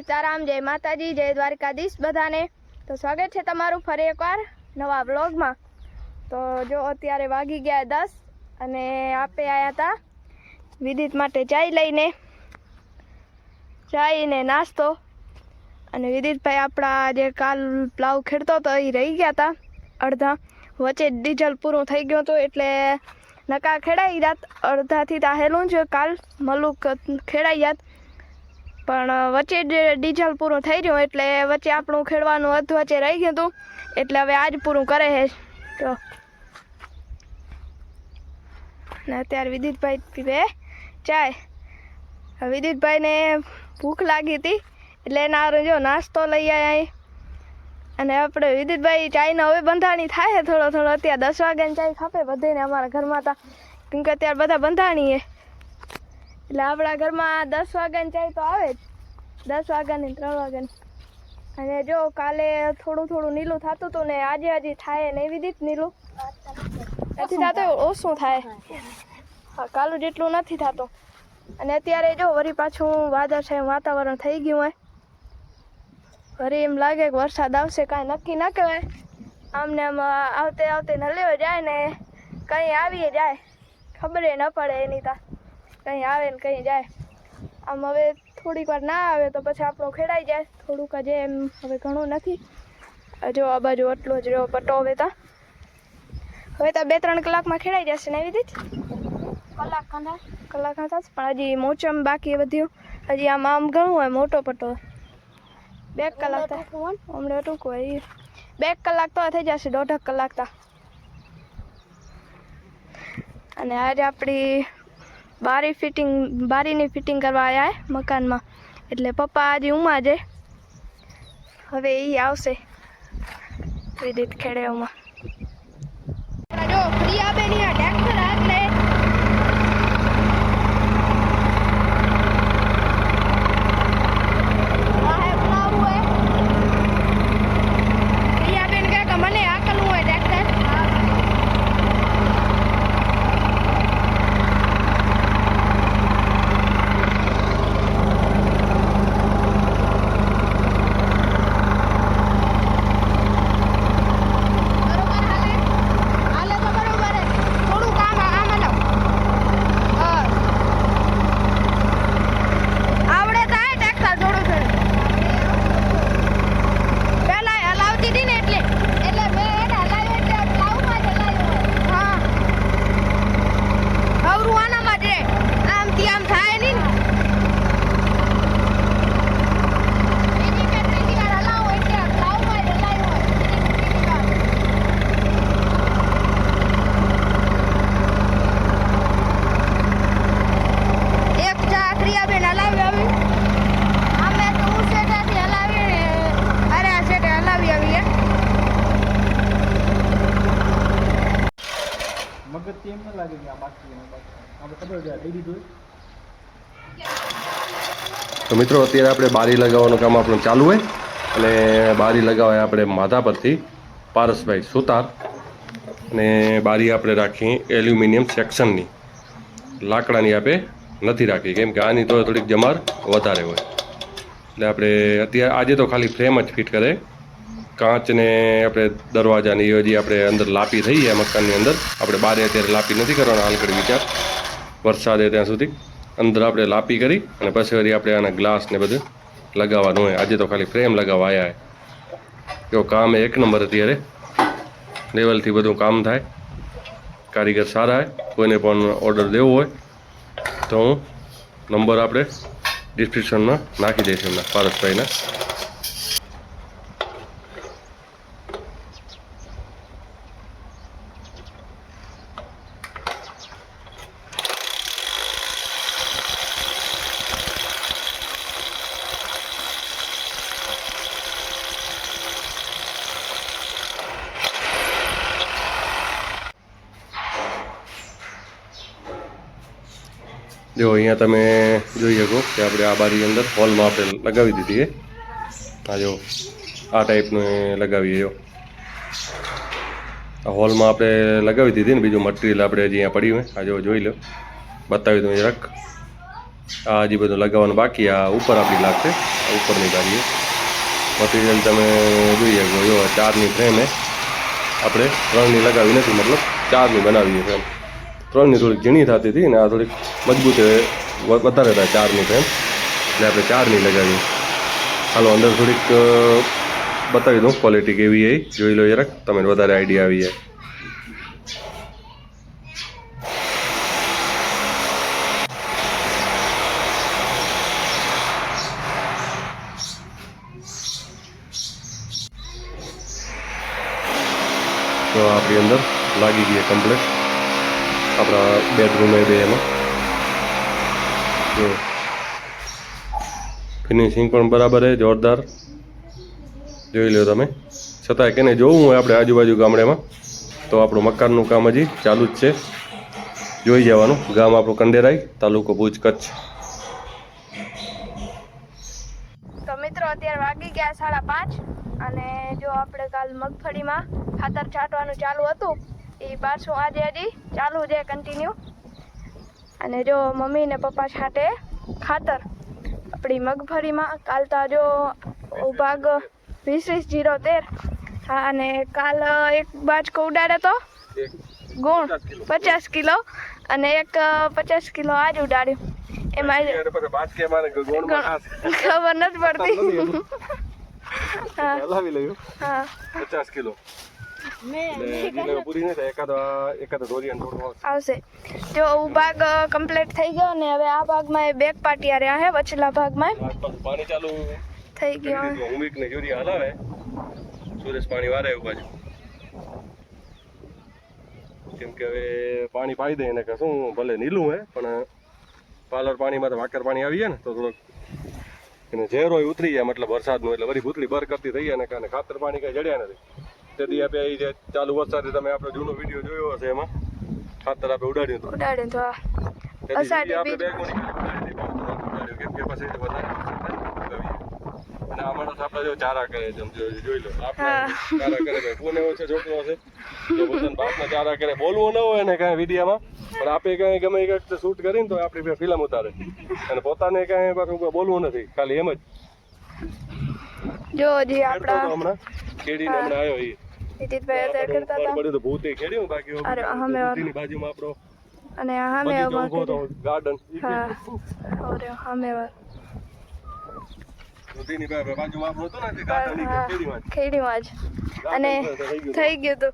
રામ રામ સીતારામ, જય માતાજી, જય દ્વારકાધીશ બધાને. તો સ્વાગત છે તમારું ફરી એકવાર નવા બ્લોગમાં તો જો અત્યારે વાગી ગયા દસ અને આપે આવ્યા હતા વિદિત માટે ચાય લઈને. ચાઈને નાસ્તો. અને વિદિતભાઈ આપણા જે કાલ પ્લાવ ખેડતો હતો એ રહી ગયા હતા અડધા. વચ્ચે ડીઝલ પૂરું થઈ ગયું હતું એટલે નકા ખેડાઈ જાત. અડધાથી તાહેલું જ કાલ મલુક ખેડાઈ જાત. પણ વચ્ચે ડીઝલ પૂરું થઈ ગયું એટલે વચ્ચે આપણું ખેડવાનું અધું વચ્ચે રહી ગયું હતું. એટલે હવે આજ પૂરું કરે છે. તો ને અત્યારે વિદિતભાઈ પીવે ચાય. વિદિતભાઈને ભૂખ લાગી હતી. એટલે એના જો નાસ્તો લઈ આવ્યા. અને આપણે વિદિતભાઈ ચાયનો હવે બંધાણી થાય થોડો થોડો. અત્યારે દસ વાગ્યાની ચાય ખાપે. બધાને અમારા ઘરમાં હતા કેમ કે અત્યારે બધા બંધાણી છે. એટલે આપણા ઘરમાં દસ વાગ્યાની ચાય તો આવે જ. દસ વાગ્યાની ત્રણ વાગ્યાની. અને જો કાલે થોડું થોડું નીલું થતું હતું ને આજે આજે થાય ને એવી રીત નીલું. નથી થતું? ઓછું થાય? હા કાલું જેટલું નથી થતું. અને અત્યારે જો વળી પાછું વાદળછાયું વાતાવરણ થઈ ગયું હોય. વળી એમ લાગે કે વરસાદ આવશે કાંઈ નક્કી ના કહેવાય. આમને આમ આવતે આવતે નલ્યો જાય ને કંઈ આવીએ જાય. ખબર ન પડે એની તા. કંઈ આવે ને કંઈ જાય. આમ હવે થોડીક વાર ના આવે તો પછી આપણો ખેડાઈ જાય. થોડુંક જે એમ હવે ઘણું નથી. જો આ બાજુ એટલો જ રહ્યો પટ્ટો હવે તો. હવે તો બે ત્રણ કલાકમાં ખેડાઈ જશે ને એવી રીતે. કલાક ખાંધા કલાક ખાંધા પણ હજી મોચમ બાકી બધું હજી આમ આમ ઘણું હોય મોટો પટ્ટો. બે કલાક થાય હમણાં ટૂંકું હોય. બે કલાક તો થઈ જશે દોઢક કલાક તા. અને આજે આપણી બારી ફિટિંગ બારીની ફિટિંગ કરવા આવ્યા મકાનમાં. એટલે પપ્પા આજે ઉમા છે. હવે એ આવશે વિદિત ખેડેઓમાં જો, ફ્રી આપે ની આ ટ્રેક્ટર એટલે વાહે બનાવવું હોય પ્રિયાબેન કહે કે મને આકલવું હોય ટ્રેક્ટર બરોબર હાલે હાલે તો બરોબર હે. થોડું કામ આ- આમાં લાવ હા. આવડે તો આ ટ્રેક્ટર થોડું થોડું પેલા હલાવતી હતી ને એટલે એટલે મેં એને હલાવ્યું એટલે પ્લાવમાં જ હલાવ્યું હોય હા અવરું આનામાં જ રહે આમથી આમ થાય નહીં ને બીજી કે ત્રીજી વાર હલાવો એટલે પ્લાવમાં જ હલાવ્યું હોય બીજી કે ત્રીજી વાર. એક ચાકરી બેન હલાવી આવી અમે તો હું શેઠેથી હલાવી ને અરે આ શેઠે હલાવી આવી હે મગજથી એમ ન લાગે કે આ બાકી છે, આ બાકી છે. આપણે ખબર છે આ દઈ દીધું તો મિત્રો, અત્યારે આપણે બારી લગાવવાનું કામ આપણું ચાલુ હોય. અને બારી લગાવાય આપણે માથા પરથી પારસભાઈ સુતાર. અને બારી આપણે રાખી એલ્યુમિનિયમ સેક્શનની. લાકડાની આપણે નથી રાખી. કેમ કે આની તો થોડીક જમાર વધારે હોય. એટલે આપણે અત્યારે આજે તો ખાલી ફ્રેમ જ ફિટ કરે. કાચને આપણે દરવાજાની હજી આપણે અંદર લાપી થઈ જાય મકાનની અંદર. આપણે બારે અત્યારે લાપી નથી કરવાના હાલકડી વિચાર. વરસાદે ત્યાં સુધી અંદર આપણે લાપી કરી અને પછી વળી આપણે આના ગ્લાસ ને બધું લગાવવાનું હોય. આજે તો ખાલી ફ્રેમ લગાવવા આવ્યા જો કામ એક નંબર અત્યારે. લેવલથી બધું કામ થાય. કારીગર સારા હોય કોઈને પણ ઓર્ડર દેવો હોય તો હું નંબર આપણે ડિસ્ક્રિપ્શનમાં નાખી દઈશ એમના, પારસભાઈના. જો અહીંયા તમે જોઈ શકો કે આપણે આ બારી અંદર હોલમાં આપણે લગાવી દીધી આ જો, આ ટાઈપનું લગાવીએ જો. આ હોલમાં આપણે લગાવી દીધી ને બીજું મટીરિયલ આપણે હજી અહીંયા પડ્યું હોય આ જો જોઈ લો. બતાવી દઉં જરાક. આ હજી બધું લગાવવાનું બાકી આ ઉપર આપણી લાગશે આ ઉપરની બારીએ મટીરિયલ તમે જોઈ શકો જો ચારની ફ્રેમ આપણે ત્રણની લગાવી નથી, મતલબ ચારની બનાવીએ ફ્રેમ ત્રણની થોડીક ઝીણી થતી હતી ને આ થોડીક મજબૂત વધારે હતા ચારની ફ્રેમ એટલે આપણે ચારની લગાવીએ હાલો, અંદર થોડીક બતાવી દઉં ક્વોલિટી કેવી એ. જોઈ લો જરાક, તમને વધારે આઈડિયા આવી જાય. તો આપણી અંદર લાગી ગઈ કમ્પ્લેટ આપણા બેડરૂમ બે એમાં. જો ફિનિશિંગ પણ બરાબર છે, જોરદાર. જોઈ લો તમે. છતાંય કે જોવું હોય આપણે આજુબાજુ ગામડામાં, તો આપણું મકાનનું કામ હજી ચાલુ જ છે. જોઈ જવાનું. ગામ આપણું કંડેરાઈ, તાલુકો ભુજ, કચ્છ. મિત્રો, અત્યારે વાગી ગયા સાડા પાંચ અને જો આપણે કાલ મગફળીમાં ખાતર છાંટવાનું ચાલુ હતું, એ પાછું આજે હજી ચાલુ છે કન્ટિન્યુ અને જો મમ્મી ને પપ્પા સાથે ખાતર આપણી મગફળીમાં કાલ તો જો ભાગ વીસ વીસ જીરો તેર. હા અને કાલ એક બાજકો ઉડાડ્યો તો? ગુણ પચાસ કિલો. અને એક પચાસ કિલો આજ ઉડાડ્યું. એમાં ખબર નથી પડતી. હા. હા. પચાસ કિલો. આવશે. જો ઊ ભાગ કમ્પ્લીટ થઈ ગયો ને હવે આ ભાગમાં એ બેક પાટિયા રહ્યા હે વચલા ભાગમાં. પાણી ચાલુ. થઈ ગયો ઉમિક ને જોરી હલાવે સુરેશ પાણી વારે એવું બાજુ કેમ કે હવે પાણી પાઈ દે એને કે શું ભલે નીલું હે પણ પાલર પાણીમાં તો વાકર પાણી આવી જાય ને તો થોડોક એને ઝેરો ઉતરી જાય મતલબ વરસાદનું એટલે વળી ભૂતળી બર કરતી થઈ જાય ને કારણે ખાતર પાણી કઈ જડ્યા નથી. તેથી આપે એ જે ચાલુ વરસાદે તમે આપણો જૂનો વીડિયો જોયો હશે એમાં? ખાતર આપણે ઉડાડ્યું હતું ઉડાડે તો. આપણે બે ગુણી ઉડાડી ઉડાડ્યું કેમ કે પછી વધારે. અને આ માણસ આપણે જો ચારા કરે છે જોઈ લો. આપણે. ચારા કરે ભાઈ કોને ઓછો છોકરો હશે. તો પોતાના બાપને ચારા કરે. બોલવું ન હોય ને કાંઈ વિડીયામાં. પણ આપણે કાંઈ ગમે એ શૂટ કરીને તો આપણી ફિલ્મ ઉતારે. અને પોતાને કાંઈ બોલવું નથી ખાલી એમ જ. જો હજી આપણા હમણાં ખેડીને હમણાં આવ્યો એ વિદિતભાઈ અત્યારે કરતા હતા. બધું તો ભૂતે ખેડ્યું બાકી અરે, અમે બાજુમાં આપણો અને સામે બગીચો ઊભો ગાર્ડન અરે સામે તે ખેડીમાં જ. અને થઈ ગયું. તું.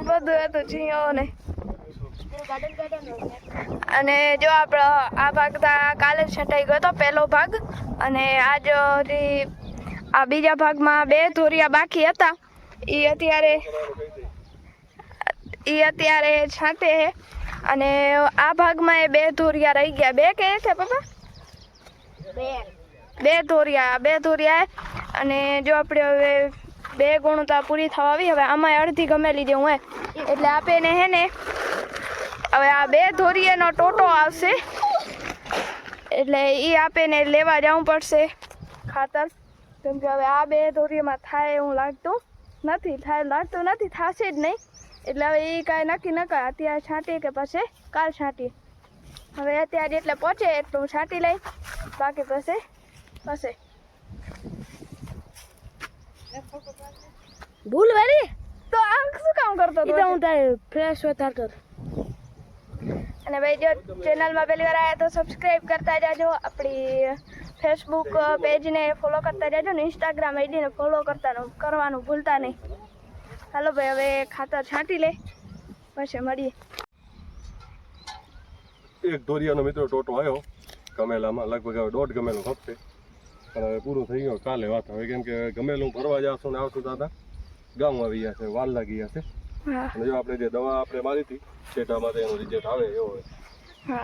બધું હતું જીઓ ને અને જો આપણો આ ભાગ કાલે છટાઈ ગયો હતો પહેલો ભાગ. અને આજ આ બીજા ભાગમાં બે ધોરિયા બાકી હતા. એ અત્યારે એ અત્યારે છાંટે છે અને આ ભાગમાં એ બે ધોરિયા રહી ગયા. બે કે છે પપ્પા? બે. ધોરિયા બે ધોરિયા. અને જો આપણે હવે બે ગુણતા પૂરી થવા આવી હવે આમાં અડધી ગમેલી જેવું હે. એટલે આપે ને હે ને હવે આ બે ધોરીએનો ટોટો આવશે. એટલે એ આપે ને લેવા જવું પડશે ખાતર. કેમ કે હવે આ બે ધોરીએમાં થાય એવું લાગતું નથી થાય લાગતું નથી થશે જ નહીં. એટલે હવે એ કાંઈ નક્કી ન કરે અત્યારે છાંટીએ કે પછી કાલ છાંટીએ. હવે અત્યારે એટલે પહોંચે એટલું છાંટી લઈ બાકી પછી પછી. ભૂલ વાળી તો આ શું કામ કરતો હતો હું તારે ફ્રેશ વધારતો અને ભાઈ જો ચેનલમાં પહેલી વાર આવ્યા તો સબસ્ક્રાઇબ કરતા જાજો. આપણી ફેસબુક પેજને ફોલો કરતા જાજો ને ઇન્સ્ટાગ્રામ આઈડીને ફોલો કરતા કરવાનું ભૂલતા નહીં. હાલો ભાઈ, હવે ખાતર છાંટી લે. પછી મળીએ. એક ધોરિયાનો મિત્રો ટોટો આવ્યો. ગમેલામાં, લગભગ હવે દોઢ ગમેલું ખપશે પણ હવે પૂરું થઈ ગયું. કાલે વાત હવે કેમ કે ગમેલું ફરવા જાશું ને આવશું દાદા. ગામ આવી ગયા છે વાર લાગી ગયા છે. જો આપણે જે દવા આપણે મારી હતી છેટામાં તો એનું રિઝલ્ટ આવે એવો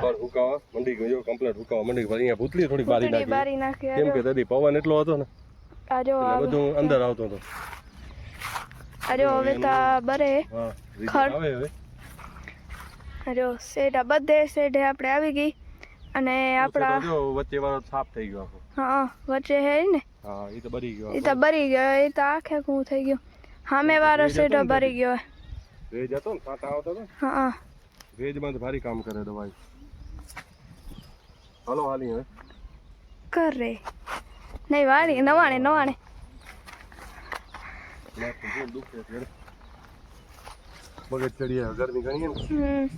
પર હુકાવા મંડી ગયો કમ્પ્લેટ હુકાવા મંડી ગયો. અહીંયા ભૂતલી થોડી બારી નાખી. કેમ કે તદી પવન એટલો હતો ને? આ જો બધું અંદર આવતો હતો. આ જો હવે તો બરે ખડ. આવે હવે. આ જો શેઢા બધે શેઢે આપણે આવી ગઈ. અને આપણા જો વચ્ચે વાળો સાફ થઈ ગયો હા વચ્ચે હે ને? હા એ તો બરી ગયો એ તો બરી ગયો એ તો આખે કું થઈ ગયો. સામે વાળો શેઢો બરી ગયો. રેજ હતો ને કાંટા આવતો હતો હા. વેજમાં તો ભારી કામ કરે દવાઈ. હાલો હાલી હવે કરે નહીં વાળી નવાણે નવાણે. મગજ ચડી ગરમી ઘણી ને.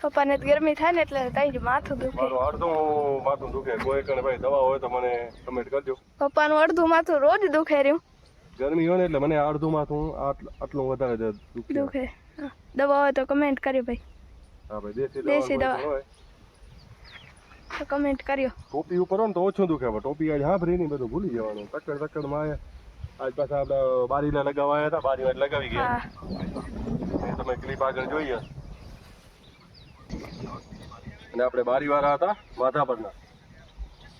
પપ્પાને ગરમી થાય ને એટલે તઈ જ માથું દુખે. મારું અડધું માથું દુખે. કોઈ કણે ભાઈ દવા હોય તો મને કમેન્ટ કરજો. પપ્પાનું અડધું માથું રોજ દુખે રહ્યું. ગરમી હોય ને એટલે મને અડધું માથું આટલું વધારે દુખે. દવા હોય તો કમેન્ટ કર્યો ભાઈ. હા ભાઈ દેશી દેશી દવા. હોય. તો કમેન્ટ કર્યો. ટોપી ઉપર હોય ને તો ઓછું દુખે પણ ટોપી આજ હા ભરી બધું ભૂલી જવાનું. તકડ તકડમાં આજ પાછા આપણે બારીલા લગાવાયા હતા બારી લગાવી ગયા. તમે ક્લિપ આગળ જોઈએ અને આપણે બારીવાળા હતા માધાપરના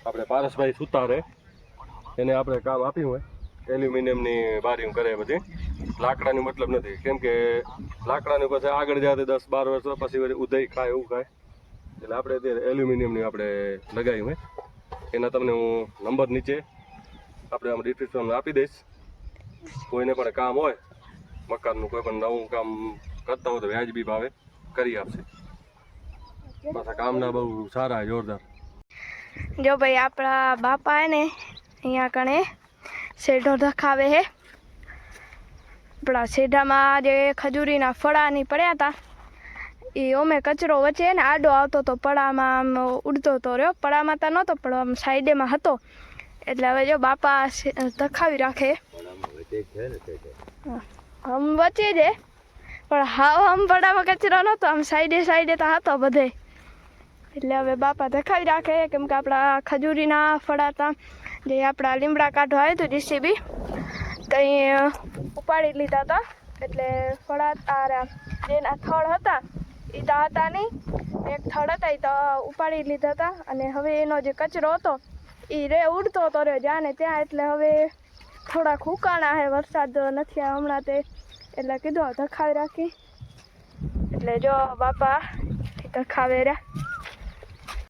આપણે પારસભાઈ સુતારે. એને આપણે કામ આપ્યું હોય. એલ્યુમિનિયમની બારીઓ કરે બધી. લાકડાની મતલબ નથી. કેમ કે લાકડાની પછી આગળ જાય દસ બાર વર્ષ પછી ઉદય ખાય, એવું ખાય. એટલે આપણે અત્યારે એલ્યુમિનિયમની આપણે લગાવી હોય. એના તમને હું નંબર નીચે આપણે આમ ડિસ્ક્રિપ્શન આપી દઈશ. કોઈને પણ કામ હોય, મકાનનું કોઈ પણ નવું કામ કરતા હોય તો વ્યાજબી ભાવે કરી આપશે. પાછા કામના બહુ સારા, જોરદાર. જો ભાઈ આપણા બાપા ને, અહીંયા કણે શેઢો ધખાવે હે. આપણા શેઢામાં જે ખજૂરીના ફળાની પડ્યા હતા એ અમે કચરો વચ્ચે ને આડો આવતો તો પડામાં આમ ઉડતો તો રહ્યો. પડામાં તો નહોતો, પણ આમ સાઈડેમાં હતો. એટલે હવે જો બાપા ધખાવી રાખે. આમ વચ્ચે જ. પણ હાવ આમ પડામાં કચરો નહોતો, આમ સાઈડે સાઈડે તો હતો બધે. એટલે હવે બાપા ધખાવી રાખે, કેમ કે આપણા ખજૂરીના ફળાતા જે આપણા લીમડા કાઢવા આવ્યું હતું જીસીબી ત્યાં ઉપાડી લીધા હતા. એટલે ફળા આ જેના થળ હતા એ તો હતા નહીં. એક થળ હતા એ તો ઉપાડી લીધા હતા. અને હવે એનો જે કચરો હતો એ રે ઉડતો હતો રહ્યો જાને ત્યાં. એટલે હવે થોડાક હુકાણા હે, વરસાદ નથી હમણાં તે. એટલે કીધું ધખાવી રાખી. એટલે જો બાપા ધખાવે રહ્યા.